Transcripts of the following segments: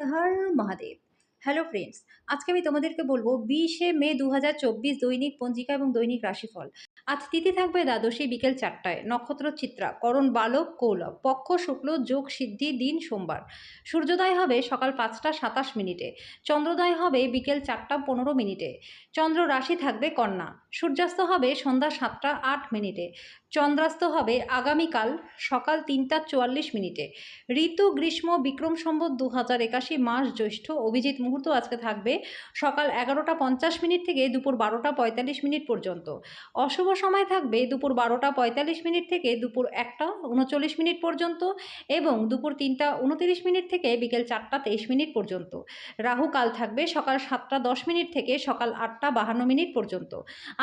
हर Mahadev. Hello friends আজকে আমি তোমাদেরকে বলব বিশে মে দু হাজার চব্বিশ দৈনিক পঞ্জিকা এবং দৈনিক রাশিফল। আজ তিথি থাকবে দ্বাদশী বিকেল চারটায়। নক্ষত্র চিত্রা, করণ বালক কৌলভ পক্ষ, শুক্ল, যোগ, সিদ্ধি, দিন, সোমবার। সূর্যোদয় হবে সকাল পাঁচটা সাতাশ মিনিটে। চন্দ্রোদয় হবে বিকেল চারটা পনেরো মিনিটে। চন্দ্র রাশি থাকবে কন্যা। সূর্যাস্ত হবে সন্ধ্যা সাতটা আট মিনিটে। চন্দ্রাস্ত হবে আগামীকাল সকাল তিনটা চুয়াল্লিশ মিনিটে। ঋতু, গ্রীষ্ম, বিক্রম সম্বত দু হাজার একাশি মাস জ্যৈষ্ঠ অভিজিৎ মুহূর্ত আজকে থাকবে সকাল এগারোটা পঞ্চাশ মিনিট থেকে দুপুর বারোটা পঁয়তাল্লিশ মিনিট পর্যন্ত। অশুভ সময় থাকবে দুপুর বারোটা পঁয়তাল্লিশ মিনিট থেকে দুপুর একটা উনচল্লিশ মিনিট পর্যন্ত এবং দুপুর তিনটা উনতিরিশ মিনিট থেকে বিকেল চারটা তেইশ মিনিট পর্যন্ত। রাহু কাল থাকবে সকাল সাতটা দশ মিনিট থেকে সকাল আটটা বাহান্ন মিনিট পর্যন্ত।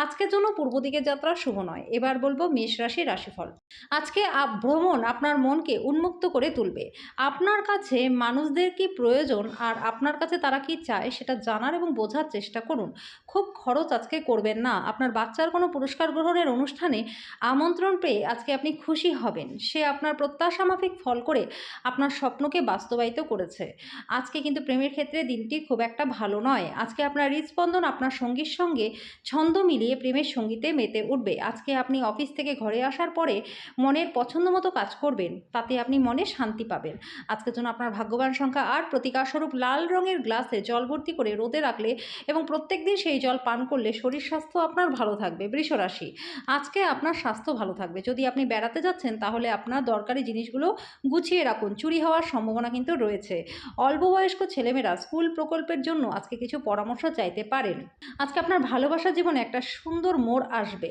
আজকের জন্য পূর্ব দিকের যাত্রা শুভ নয়। এবার বলব মেষ রাশি রাশিফল। আজকে ভ্রমণ আপনার মনকে উন্মুক্ত করে তুলবে। আপনার কাছে মানুষদের কি প্রয়োজন আর আপনার কাছে তারা কি চায় সেটা জানার এবং বোঝার চেষ্টা করুন। খুব খরচ আজকে করবেন না। আপনার বাচ্চার কোনো পুরস্কার গ্রহণের অনুষ্ঠানে আমন্ত্রণ পেয়ে আজকে আপনি খুশি হবেন। সে আপনার প্রত্যাশা মাফিক ফল করে আপনার স্বপ্নকে বাস্তবায়িত করেছে। আজকে কিন্তু প্রেমের ক্ষেত্রে দিনটি খুব একটা ভালো নয়। আজকে আপনার হৃদস্পন্দন আপনার সঙ্গীর সঙ্গে ছন্দ মিলিয়ে প্রেমের সঙ্গীতে মেতে উঠবে। আজকে আপনি অফিস থেকে ঘরে আসার পরে মনের পছন্দ মতো কাজ করবেন। তাতে আপনি মনে শান্তি পাবেন। আজকের জন্য আপনার ভাগ্যবান সংখ্যা আট প্রতিকারস্বরূপ লাল রঙের গ্লাসে জল ভর্তি করে রোদে রাখলে এবং প্রত্যেক দিন সেই জল পান করলে শরীর স্বাস্থ্য আপনার ভালো থাকবে বৃষরাশি আজকে আপনার স্বাস্থ্য ভালো থাকবে। যদি আপনি বেড়াতে যাচ্ছেন, তাহলে আপনার দরকারি জিনিসগুলো গুছিয়ে রাখুন। চুরি হওয়ার সম্ভাবনা কিন্তু রয়েছে। অল্প বয়স্ক ছেলেমেয়েরা স্কুল প্রকল্পের জন্য আজকে কিছু পরামর্শ চাইতে পারেন। আজকে আপনার ভালোবাসা জীবনে একটা সুন্দর মোড় আসবে।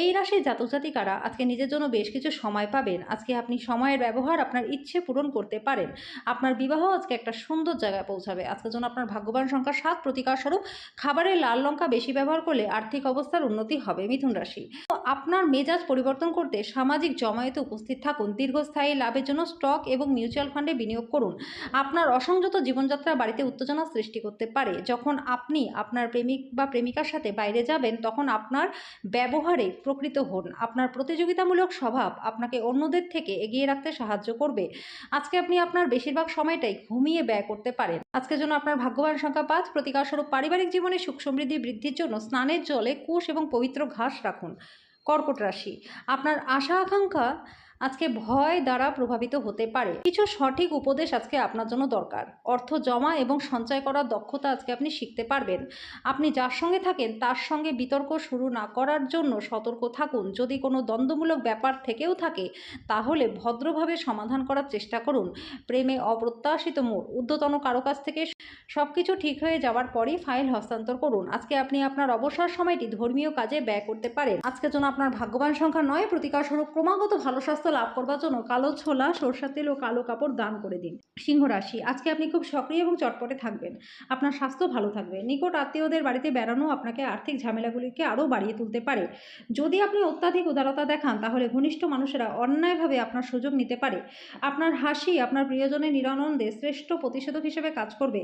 এই রাশির জাতক জাতিকারা আজকে নিজের জন্য বেশ কিছু সময় পাবেন। আজকে আপনি সময়ের ব্যবহার আপনার ইচ্ছে পূরণ করতে পারেন। আপনার বিবাহ আজকে একটা সুন্দর জায়গায় পৌঁছাবে। আজকের জন্য আপনার ভাগ্যবান সংখ্যা সাত প্রতিকার স্বরূপ খাবারে লাল লঙ্কা বেশি ব্যবহার করলে আর্থিক অবস্থার উন্নতি হবে, মিথুন রাশি। আপনার মেজাজ পরিবর্তন করতে সামাজিক জমায়েতে উপস্থিত থাকুন, দীর্ঘস্থায়ী লাভের জন্য স্টক এবং মিউচুয়াল ফান্ডে বিনিয়োগ করুন। আপনার অসংযত জীবনযাত্রা বাড়িতে উত্তেজনা সৃষ্টি করতে পারে। যখন আপনি আপনার প্রেমিক বা প্রেমিকার সাথে বাইরে যাবেন, তখন আপনার ব্যবহারে প্রকৃত হন। আপনার প্রতিযোগিতামূলক স্বভাব আপনাকে অন্যদের থেকে এগিয়ে রাখতে সাহায্য করবে। আজকে আপনি আপনার বেশিরভাগ সময়টাই ঘুমিয়ে ব্যয় করতে পারেন। আজকের জন্য আপনার ভাগ্যবান সংখ্যা পাঁচ প্রতিকারস্বরূপ পারিবারিক জীবনে সুখ সমৃদ্ধি বৃদ্ধির জন্য স্নানের জলে কুশ এবং পবিত্র ঘাস রাখুন। কর্কট রাশি। আপনার আশা আকাঙ্ক্ষা আজকে ভয় দ্বারা প্রভাবিত হতে পারে। কিছু সঠিক উপদেশ আজকে আপনার জন্য দরকার। অর্থ জমা এবং সঞ্চয় করার দক্ষতা আজকে আপনি শিখতে পারবেন। আপনি যার সঙ্গে থাকেন, তার সঙ্গে বিতর্ক শুরু না করার জন্য সতর্ক থাকুন। যদি কোনো দ্বন্দ্বমূলক ব্যাপার থেকেও থাকে, তাহলে ভদ্রভাবে সমাধান করার চেষ্টা করুন। প্রেমে অপ্রত্যাশিত মোড়, ঊর্ধ্বতন কারও কাছ থেকে সব কিছু ঠিক হয়ে যাওয়ার পরই ফাইল হস্তান্তর করুন। আজকে আপনি আপনার অবসর সময়টি ধর্মীয় কাজে ব্যয় করতে পারেন। আজকের জন্য আপনার ভাগ্যবান সংখ্যা নয়, প্রতিকার স্বরূপ ক্রমাগত ভালো স্বাস্থ্য লাভ করবার জন্য কালো ছোলা সরষা তেল ও কালো কাপড় দান করে দিন। সিংহ রাশি, আজকে আপনি খুব সক্রিয় এবং চটপটে থাকবেন। আপনার স্বাস্থ্য ভালো থাকবে। নিকট আত্মীয়দের বাড়িতে বেড়ানো আপনাকে আর্থিক ঝামেলাগুলিকে আরও বাড়িয়ে তুলতে পারে। যদি আপনি অত্যাধিক উদারতা দেখান, তাহলে ঘনিষ্ঠ মানুষেরা অন্যায়ভাবে আপনার সুযোগ নিতে পারে। আপনার হাসি, আপনার প্রিয়জনের নিরানন্দে শ্রেষ্ঠ প্রতিষেধক হিসেবে কাজ করবে।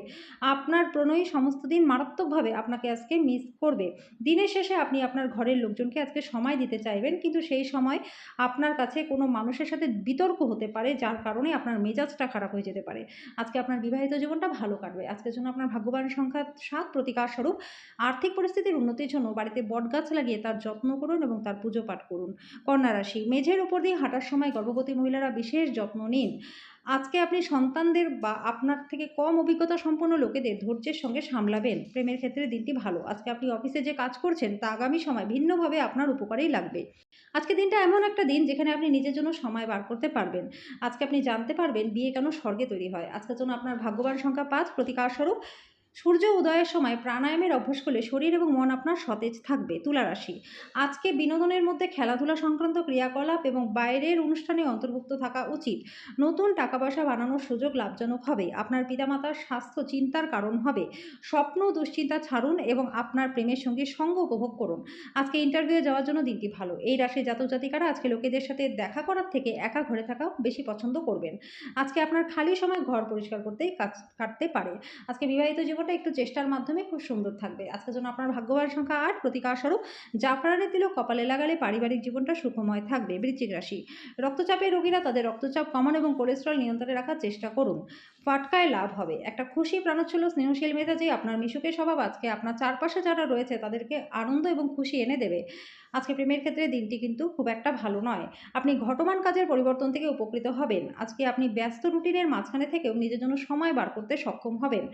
আপনার প্রণয়ী সমস্ত দিন মারাত্মকভাবে আপনাকে আজকে মিস করবে। দিনের শেষে আপনি আপনার ঘরের লোকজনকে আজকে সময় দিতে চাইবেন, কিন্তু সেই সময় আপনার কাছে কোনো মানুষের সাথে বিতর্ক হতে পারে, যার কারণে আপনার মেজাজটা খারাপ হয়ে যেতে পারে। আজকে আপনার বিবাহিত জীবনটা ভালো কাটবে। আজকের জন্য আপনার ভাগ্যবান সংখ্যা সাত প্রতিকার স্বরূপ। আর্থিক পরিস্থিতির উন্নতির জন্য বাড়িতে বটগাছ লাগিয়ে তার যত্ন করুন এবং তার পুজো পাঠ করুন। কন্যা রাশি, মেঝের উপর দিয়ে হাঁটার সময় গর্ভবতী মহিলারা বিশেষ যত্ন নিন। আজকে আপনি সন্তানদের বা আপনার থেকে কম অভিজ্ঞতা সম্পন্ন লোকেদের ধৈর্যের সঙ্গে সামলাবেন। প্রেমের ক্ষেত্রে দিনটি ভালো। আজকে আপনি অফিসে যে কাজ করছেন, তা আগামী সময় ভিন্নভাবে আপনার উপকারেই লাগবে। আজকে দিনটা এমন একটা দিন যেখানে আপনি নিজের জন্য সময় বার করতে পারবেন। আজকে আপনি জানতে পারবেন বিয়ে কেন স্বর্গে তৈরি হয়। আজকের জন্য আপনার ভাগ্যবান সংখ্যা পাঁচ। প্রতিকার স্বরূপ সূর্য উদয়ের সময় প্রাণায়ামের অভ্যাস করলে শরীর এবং মন আপনার সতেজ থাকবে। তুলা রাশি। আজকে বিনোদনের মধ্যে খেলাধুলা সংক্রান্ত ক্রিয়াকলাপ এবং বাইরের অনুষ্ঠানে অন্তর্ভুক্ত থাকা উচিত। নতুন টাকা পয়সা বানানোর সুযোগ লাভজনক হবে। আপনার পিতামাতার স্বাস্থ্য চিন্তার কারণ হবে। স্বপ্ন দুশ্চিন্তা ছাড়ুন এবং আপনার প্রেমের সঙ্গে সঙ্গ উপভোগ করুন। আজকে ইন্টারভিউ যাওয়ার জন্য দিনটি ভালো। এই রাশির জাতক জাতিকারা আজকে লোকেদের সাথে দেখা করার থেকে একা ঘরে থাকা বেশি পছন্দ করবেন। আজকে আপনার খালি সময় ঘর পরিষ্কার করতেই কাটতে পারে। আজকে বিবাহিত জীবনে জায়গাটা একটু চেষ্টার মাধ্যমে খুব সুন্দর থাকবে। আজকের জন্য আপনার ভাগ্যবান সংখ্যা আট। প্রতিকার স্বরূপ জাফরানের তিলক, কপালে লাগালে পারিবারিক জীবনটা সুখময় থাকবে। বৃশ্চিক রাশি রক্তচাপের রোগীরা তাদের রক্তচাপ কমানো এবং কোলেস্ট্রল নিয়ন্ত্রণে রাখার চেষ্টা করুন। ফাটকায় লাভ হবে। একটা খুশি প্রাণোচ্ছল স্নেহশীল মেজাজে আপনার মিশুকে স্বভাব, আজকে আপনার চারপাশে যারা রয়েছে, তাদেরকে আনন্দ এবং খুশি এনে দেবে। আজকে প্রেমের ক্ষেত্রে দিনটি কিন্তু খুব একটা ভালো নয়। আপনি ঘটমান কাজের পরিবর্তন থেকে উপকৃত হবেন। আজকে আপনি ব্যস্ত রুটিনের মাঝখানে থেকেও নিজের জন্য সময় বার করতে সক্ষম হবেন।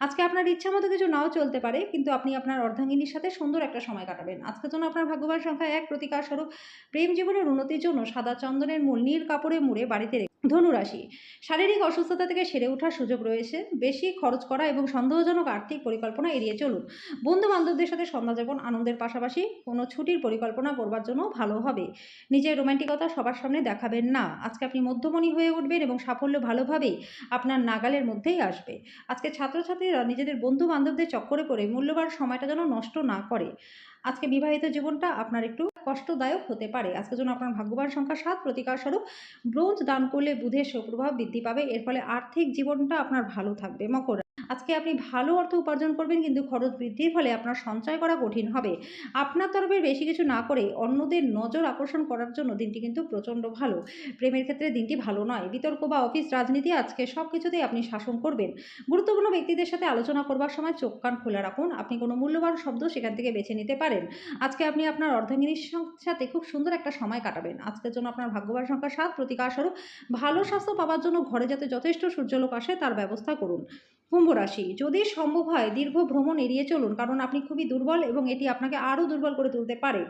আজকে ইচ্ছা মতো কিছু নাও চলতে পারে, কিন্তু আপনি আপনার অর্ধাঙ্গিনীর সাথে সুন্দর একটা সময় কাটাবেন। আজকের জন্য আপনার ভাগ্যবান সংখ্যা এক। প্রতিকার স্বরূপ প্রেম জীবনের উন্নতির জন্য সাদা চন্দনের মূল নীল কাপড়ে মুড়ে বাড়িতে ধনুরাশি। শারীরিক অসুস্থতা থেকে সেরে ওঠার সুযোগ রয়েছে। বেশি খরচ করা এবং সন্দেহজনক আর্থিক পরিকল্পনা এড়িয়ে চলুন। বন্ধু বান্ধবদের সাথে সন্ধ্যাযাপন আনন্দের পাশাপাশি কোনো ছুটির পরিকল্পনা করবার জন্য ভালো হবে। নিজের রোমান্টিকতা সবার সামনে দেখাবেন না। আজকে আপনি মধ্যমণি হয়ে উঠবেন এবং সাফল্য ভালোভাবেই আপনার নাগালের মধ্যেই আসবে। আজকে ছাত্রছাত্রীরা নিজেদের বন্ধু বান্ধবদের চক্করে পড়ে মূল্যবান সময়টা যেন নষ্ট না করে। আজকে বিবাহিত জীবনটা আপনার একটু কষ্টদায়ক হতে পারে। আজকের জন্য আপনার ভাগ্যবান সংখ্যা সাত প্রতিকার স্বরূপ ব্রোঞ্জ দান করলে বুধের সুপ্রভাব বৃদ্ধি পাবে। এর ফলে আর্থিক জীবনটা আপনার ভালো থাকবে। মকর আজকে আপনি ভালো অর্থ উপার্জন করবেন, কিন্তু খরচ বৃদ্ধির ফলে আপনার সঞ্চয় করা কঠিন হবে। আপনার তরফের বেশি কিছু না করে অন্যদের নজর আকর্ষণ করার জন্য দিনটি কিন্তু প্রচণ্ড ভালো। প্রেমের ক্ষেত্রে দিনটি ভালো নয়। বিতর্ক বা অফিস, রাজনীতি আজকে সব কিছুতেই আপনি শাসন করবেন। গুরুত্বপূর্ণ ব্যক্তিদের সাথে আলোচনা করবার সময় চোখ কান খোলা রাখুন। আপনি কোনো মূল্যবান শব্দ সেখান থেকে বেছে নিতে পারেন। আজকে আপনি আপনার অর্ধাঙ্গিনীর সাথে খুব সুন্দর একটা সময় কাটাবেন। আজকের জন্য আপনার ভাগ্যবান সংখ্যা সাত। প্রতিকার স্বরূপ, ভালো স্বাস্থ্য পাওয়ার জন্য ঘরে যাতে যথেষ্ট সূর্যলোক আসে, তার ব্যবস্থা করুন। কুম্ভ রাশি। যদি সম্ভব হয়, দীর্ঘ ভ্রমণ এড়িয়ে চলুন, কারণ আপনি খুবই দুর্বল এবং এটি আপনাকে আরও দুর্বল করে তুলতে পারে।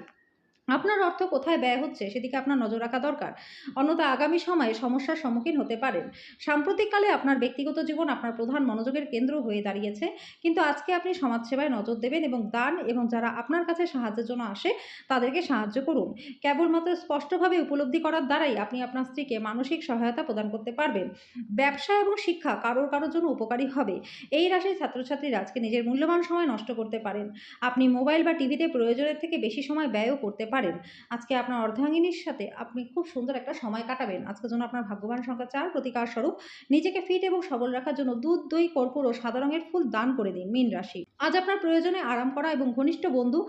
আপনার অর্থ কোথায় ব্যয় হচ্ছে সেদিকে আপনার নজর রাখা দরকার। অন্যথা আগামী সময়ে সমস্যার সম্মুখীন হতে পারেন। সাম্প্রতিককালে আপনার ব্যক্তিগত জীবন আপনার প্রধান মনোযোগের কেন্দ্র হয়ে দাঁড়িয়েছে। কিন্তু আজকে আপনি সমাজসেবায় নজর দেবেন এবং দান এবং যারা আপনার কাছে সাহায্যের জন্য আসে, তাদেরকে সাহায্য করুন। কেবলমাত্র স্পষ্টভাবে উপলব্ধি করার দ্বারাই আপনি আপনার স্ত্রীকে মানসিক সহায়তা প্রদান করতে পারবেন। ব্যবসা এবং শিক্ষা কারোর কারোর জন্য উপকারী হবে। এই রাশির ছাত্রছাত্রীরা আজকে নিজের মূল্যবান সময় নষ্ট করতে পারেন। আপনি মোবাইল বা টিভিতে প্রয়োজনের থেকে বেশি সময় ব্যয়ও করতে পারেন। আজকে আপনার অর্ধাঙ্গিনীর সাথে আপনি খুব সুন্দর একটা সময় কাটাবেন। আজকের জন্য আপনার ভাগ্যবান সংখ্যা চার প্রতিকার স্বরূপ নিজেকে ফিট এবং সবল রাখার জন্য দুধ, দই, কর্পূর ও সাদা রঙের ফুল দান করে দিন মীন রাশি। আজ আপনার প্রয়োজনে আরাম করা এবং ঘনিষ্ঠ বন্ধু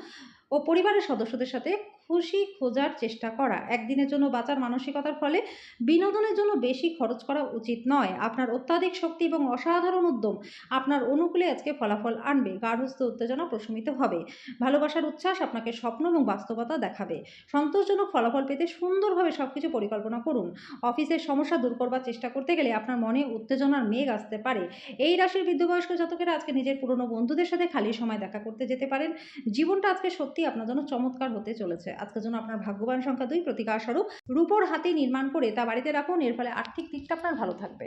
ও পরিবারের সদস্যদের সাথে খুশি খোঁজার চেষ্টা করা। একদিনের জন্য বাঁচার মানসিকতার ফলে বিনোদনের জন্য বেশি খরচ করা উচিত নয়। আপনার অত্যাধিক শক্তি এবং অসাধারণ উদ্যম আপনার অনুকূলে আজকে ফলাফল আনবে। গার্হস্থ উত্তেজনা প্রশমিত হবে। ভালোবাসার উচ্ছ্বাস আপনাকে স্বপ্ন এবং বাস্তবতা দেখাবে। সন্তোষজনক ফলাফল পেতে সুন্দরভাবে সব কিছু পরিকল্পনা করুন। অফিসের সমস্যা দূর করবার চেষ্টা করতে গেলে আপনার মনে উত্তেজনার মেঘ আসতে পারে। এই রাশির বৃদ্ধবয়স্ক জাতকেরা আজকে নিজের পুরনো বন্ধুদের সাথে খালি সময় দেখা করতে যেতে পারেন। জীবনটা আজকে সত্যি আপনার জন্য চমৎকার হতে চলেছে। আজকের জন্য আপনার ভাগ্যবান সংখ্যা দুই। প্রতিকার স্বরূপ রূপোর হাতে নির্মাণ করে তা বাড়িতে রাখুন। এর ফলে আর্থিক দিকটা আপনার ভালো থাকবে।